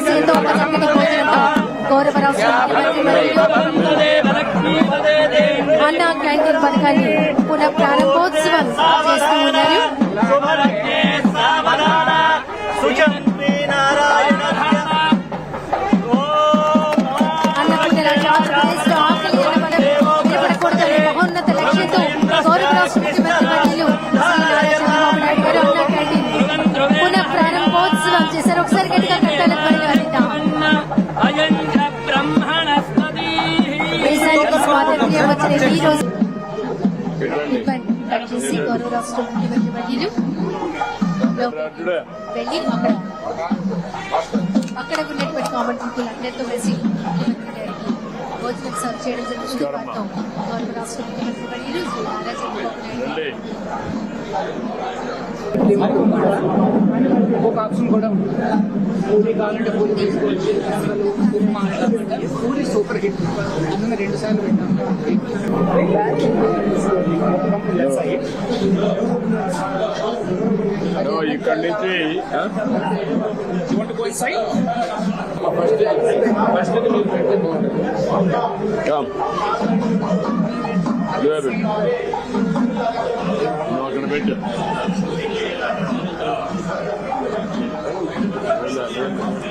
ఆశయంతో ఒక భోజనంతో గౌరవ రాష్ట్ర అన్న క్యాంటీన్ పథకాన్ని పునః ప్రారంభోత్సవం చేస్తూ ఉన్నారు. మహోన్నత లక్ష్యంతో గౌరవ రాష్ట్ర ముఖ్యమంత్రి వర్యులు శ్రీ నారా చంద్రబాబు నాయుడు గారు క్యాంటీన్ పునః ప్రారంభోత్సవం చేశారు. ఒకసారి గట్టిగా వెళ్ళి అక్కడ అక్కడ ఉన్నటువంటి కామన్ పీపుల్ అందరితో కలిసి భోజనం సర్వ్ చేయడం జరుగుతుంది వారితో గౌరవ రాష్ట్ర ముఖ్యమంత్రి వర్యులు శ్రీ నారా చంద్రబాబు నాయుడు ఒక ఆప్షన్ కూడా ఉంది పూరి కావాలంటే పూరి తీసుకోవచ్చు అసలు ఉప్మా అట్లా పెట్టాలి. పూరి సూపర్ హిట్ అందులో రెండు సార్లు పెట్టాం ఇక్కడి నుంచి ఆ? Come. There. నువ్వు అక్కడ పెట్టు హ్యాపీగా ఉంది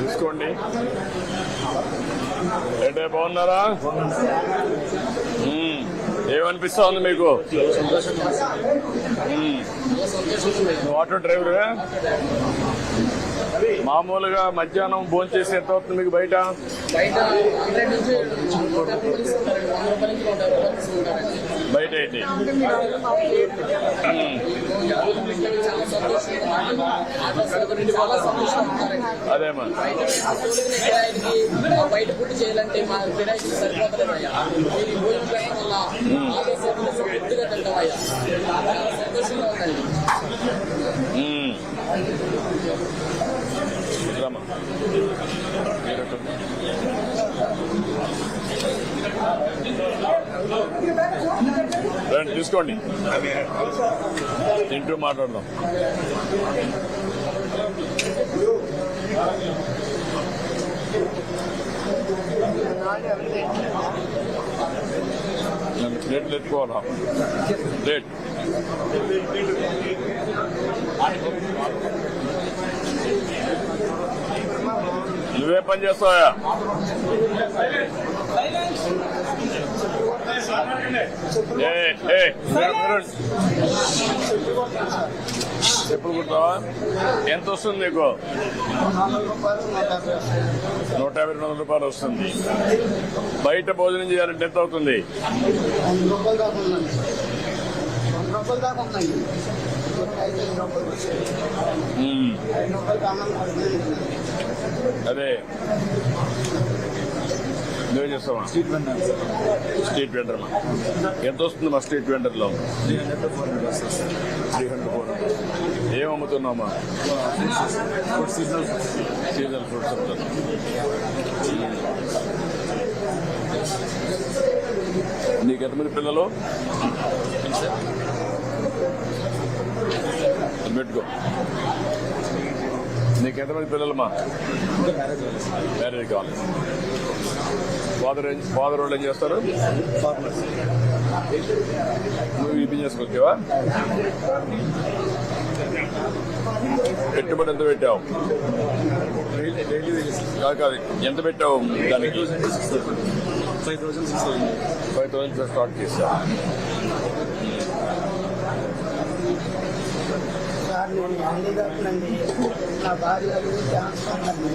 తీసుకోండి. అంటే బాగున్నారా? ఏమనిపిస్తా ఉంది మీకు? Auto driver? మామూలుగా మధ్యాహ్నం భోజనం చేసి ఎంత అవుతుంది మీకు బయట బయట రూపాయలు తీసుకుంటారండి. బయట చేయాలంటే మా సరిపోతలేదయ్యా ఈ భోజనం వల్ల పూర్తిగా సంతోషంగా ఉందండి? రండి తీసుకోండి. తింటూ మాట్లాడదాం. నన్ను ప్లేట్లు ఎత్తుకోవాలా? ప్లేట్. నువ్వే పని చేస్తావా? చెప్పులు కుడతావా? ఎంత వస్తుంది నీకు? నూట యాభై రెండు వందల రూపాయలు వస్తుంది. బయట భోజనం చేయాలంటే ఎంత అవుతుంది? అదే. నువ్వేం చేస్తావా? స్ట్రీట్ వెండర్ స్ట్రీట్ వెండర్ మా. ఎంత వస్తుంది మా స్ట్రీట్ వెండర్లో? త్రీ హండ్రెడ్ ఫోర్ ఏం అమ్ముతున్నామా సీజనల్ ఫ్రూట్స్ అమ్ముతున్నాం నీకు ఎంతమంది పిల్లలు? పెట్టుకో నీకు ఎంతమంది పిల్లలమ్మా? మ్యారేజ్ కావాలి. ఫాదర్ ఫాదర్ వాళ్ళు ఏం చేస్తారు? నువ్వు ఈ బిజినెస్ వచ్చావా? పెట్టుబడి ఎంత పెట్టావు? కాదు కాదు. ఎంత పెట్టావు దానికి? Six five thousand six five thousand start చేశా సార్ నేను హ్యాండిక్యాప్నండి నా భార్య క్యాన్సర్ ఉందండి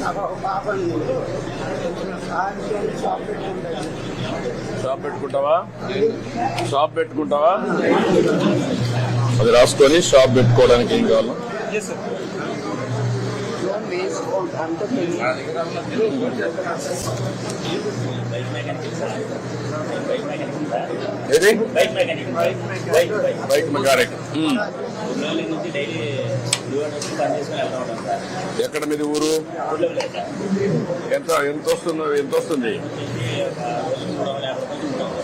నాకు ఒక పాప ఉంది నేను షాప్ పెట్టుకుంటాను షాప్ పెట్టుకుంటావా? షాప్ పెట్టుకుంటావా? అది రాసుకొని షాప్ పెట్టుకోవడానికి ఏం కావాలి? ఏది? Bike mechanic. Bike bike mechanic ఎక్కడ మీది ఊరు? ఎంత ఎంత వస్తుంది ఎంత వస్తుంది ఒక రోజు మూడు వందల యాభై రూపాయలు మూడు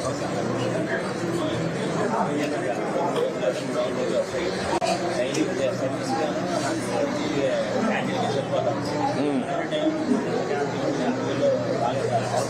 వందలు వస్తాయి సార్ డైలీ సర్వీస్ హ్యాండిల్ చెప్పాలి ఉమ్. బాగా అవుట్ అయ్యేది నాకు ఉమ్. మళ్ళీ తిరిగి ఆరంభించినందుకు ధన్యవాదాలు సార్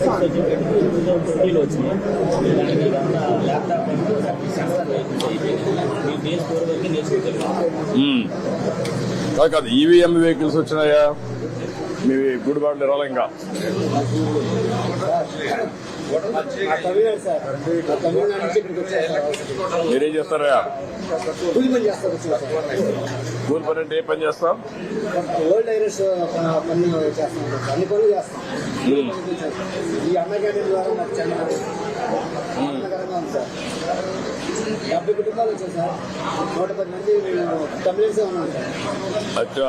టూ థౌసండ్ ట్వంటీలో దానికి ఇదంతా ల్యాప్టాప్ ఉమ్. కాదు కాదు ఈవీఎం వెహికల్స్ వచ్చినాయా? మీ గుడిబాట్లు రాలే ఇంకా మీరేం చేస్తారా కూలి పని అంటే ఏ పని చేస్తాం. పని చేస్తాను అన్ని పనులు చేస్తాం. ఈ అమ్మాయి క్యాంటీన్ ద్వారా నాకు చాలా ఆనందకరంగా ఉంది సార్. డెబ్బై కుటుంబాలు వచ్చాయి సార్. నూట పది మంది మేము తమిళన్సే ఉన్నాం సార్. అచ్చా.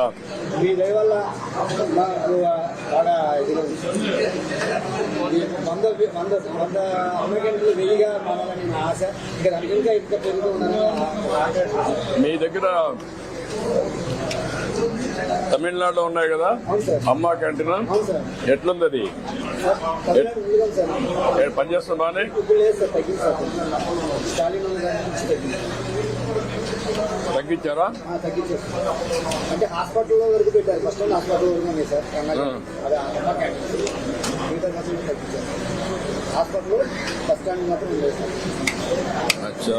మీ దయ వల్ల మాకు బాగా ఇదిగా ఉంది సార్. ఈ వంద వంద వంద అమెరికన్లు వెయ్యిగా మారాలని నా ఆశ. ఇక దానికి ఇంకా ఇంకా పెరుగుతూ ఉందని ఆశ. మీ దగ్గర తమిళనాడులో ఉన్నాయి కదా? అమ్మా క్యాంటీన్? ఎట్లుంది అది? సార్ తమిళనాడు ఉంది కదా సార్. ఏ పని చేస్తున్నానే ఇప్పుడు లేదు సార్ తగ్గింది సార్. స్టాలిన్ ఉన్న దాని నుంచి తగ్గింది. తగ్గించారా? అంటే హాస్పిటల్లో వరకు పెట్టారు. ఫస్ట్ హాస్పిటల్ వరకు ఉన్నాయి సార్. హాస్పిటల్ బస్ స్టాండ్ మాత్రం ఉంది సార్. అచ్చా.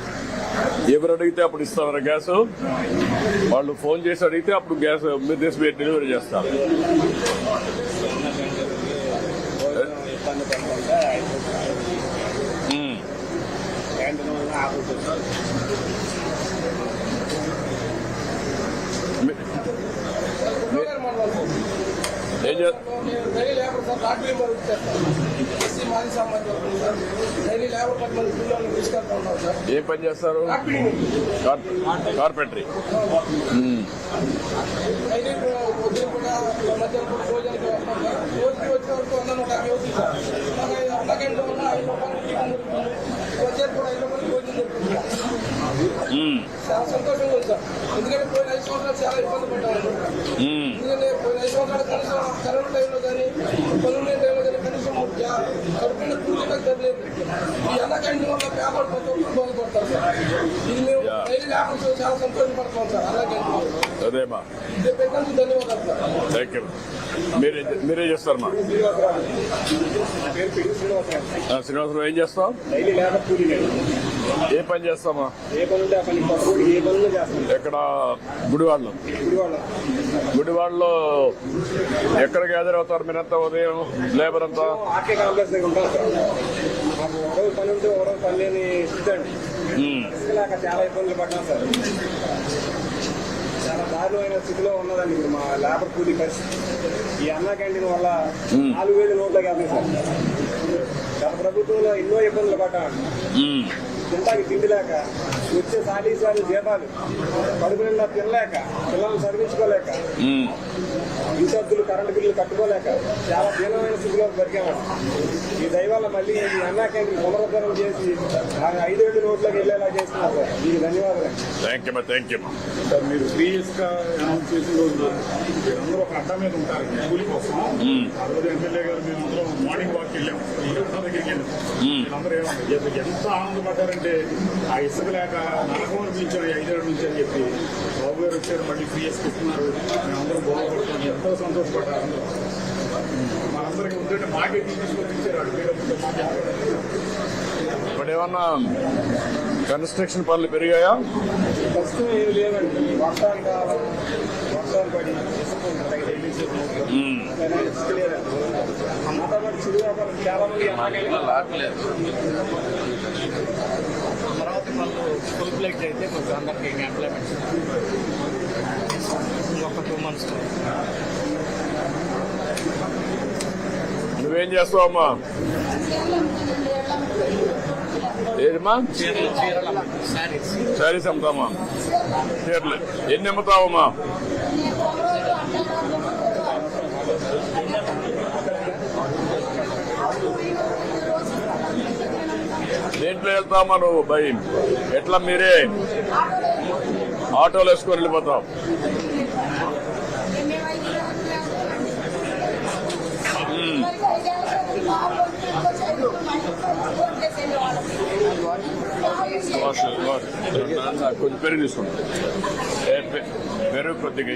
ఎవరు అడిగితే అప్పుడు ఇస్తామన్న గ్యాస్ వాళ్ళు ఫోన్ చేసి అడిగితే అప్పుడు గ్యాస్ మీరు తీసి డెలివరీ చేస్తారు ఉమ్. క్యాంటీన్ వల్ల ఆగుతుంది మీ- ఏం చే daily labour sir lottery work చేస్తాం ఎస్సీ మాది సంబంధించి సార్ డైలీ లేబర్ పది మంది పిల్లల్ని తీసుకెళ్తా ఉన్నాం సార్ ఏం పని చేస్తారు? కార్- కార్పెంటరీ ఉమ్. డైలీ పొద్దున కూడా మధ్యాహ్నం పూట భోజనానికి వస్తాం సార్ రోజుకి వచ్చే వరకు వంద నూట యాభై అవుతుంది సార్ మాకు ఐదు వందల గంటలు ఉన్న ఐదు రూపాయలు టిఫిన్ దొరుకుతుంది వచ్చేది కూడా ఐదు రూపాయలు భోజనం దొరుకుతుంది సార్. ఉమ్. చాలా సంతోషంగా ఉంది సార్ ఎందుకంటే పోయిన ఐదు సంవత్సరాలు చాలా ఇబ్బంది పడ్డాము ఉమ్. ఎందుకంటే పోయిన ఐదు సంవత్సరాలు కనీసం కరోనా టైంలో కానీ పనులు లేని టైంలో కానీ కనీసం కడుపులో పూర్తిగా తెలియదు ఈ అన్న క్యాంటీన్ వల్ల పేపర్ ప్రతి ఒక్కరు బాగుపడతారు సార్ ఇది మేము Yeah. డైలీ లేకపోతే చాలా సంతోషపడతాం సార్ అన్న క్యాంటీన్ అదేమా? ఇది థ్యాంక్ యూ మీరే మీరే చేస్తారమ్మా నా శ్రీనివాసరావు ఏం చేస్తావు? ఏ పని చేస్తామా? ఎక్కడ? గుడివాడలో. గుడివాడలో ఎక్కడ గ్యాదర్ అవుతారు? మీరంతా ఉదయం లేబర్ అంతా? రోజు పని ఉంటే రోజు పని లేని స్థితి అండి ఉమ్, ఇసుకలేక చాలా ఇబ్బందులు పడ్డాం సార్. చాలా దారుణమైన స్థితిలో ఉన్నదండి ఇప్పుడు మా లేబర్ కూలీ పరిస్థితి. ఈ అన్న క్యాంటీన్ వల్ల నాలుగు వేలు నోట్లోకి వెళ్తాయి సార్ గత ప్రభుత్వంలో ఎన్నో ఇబ్బందులు పడ్డాం ఉమ్, తింటాకి తిండి లేక వచ్చే సాలీ సాలి జీతాలు. కడుపు నిండా తినలేక పిల్లల్ని చదివించుకోలేక అద్దెలు కరెంటు బిల్లులు కట్టుకోలేక చాలా దీనమైన స్థితిలో బతికామండి ఈ దయవల్ల మళ్ళీ ఈ అన్నా క్యాంటీన్ పునరుద్ధరణ చేసి ఆ ఐదేళ్ళు నోట్లోకి వెళ్ళేలా చేస్తున్నారు సార్. మీకు ధన్యవాదాలు. Thank you thank you sir మీరు త్రీ ఇయర్స్గా అనౌన్స్ చేసిన రోజు మీరందరూ ఒక అడ్డా మీద ఉంటారు. కూలి కోసం ఆ రోజు ఎమ్మెల్యే గారు మేము అందరం మార్నింగ్ వెళ్ళాం. ఈ అడ్డా దగ్గరికి వెళ్ళాం. వీళ్ళందరూ ఏమన్నారు ఎంత- ఆనందపడ్డారంటే ఆ ఇసుక లేక నరకం అనిపించారు ఈ ఐదేళ్ళ నుంచి అని చెప్పి బాబు గారు వచ్చారు మళ్ళీ ఇయర్స్ ఇస్తున్నారు మేమందరం బాగుపడుతున్నాం ఎంతో సంతోషపడ్డారు మనందరికీ ఉంటుంటే మాకే తీసుకొని ఇచ్చారు ఇప్పుడు ఏమన్నా కన్స్ట్రక్షన్ పనులు పెరిగాయా? ప్రస్తుతం ఏమి లేవండి వర్షాలు కాలం వర్షాలు పడి అమరావతి వాళ్ళు ఫుల్ అయితే కొంచెం అందరికి ఎంప్లాయ్మెంట్ ఒక టూ మంత్స్ నువ్వేం చేస్తావు అమ్మా? ఏదమ్మా? చీరలు చీరలు శారీస్ శారీస్ అమ్ముతామా చీరలు. ఎన్ని అమ్ముతావమ్మా? దేంట్లో వెళ్తావమ్మా నువ్వు? బై. ఎట్లా మీరే? ఆటోలో వేసుకొని వెళ్ళిపోతావు కొంచెం పెరుగు తీసుకోండి పెరుగు కొద్దిగా కొద్దిగా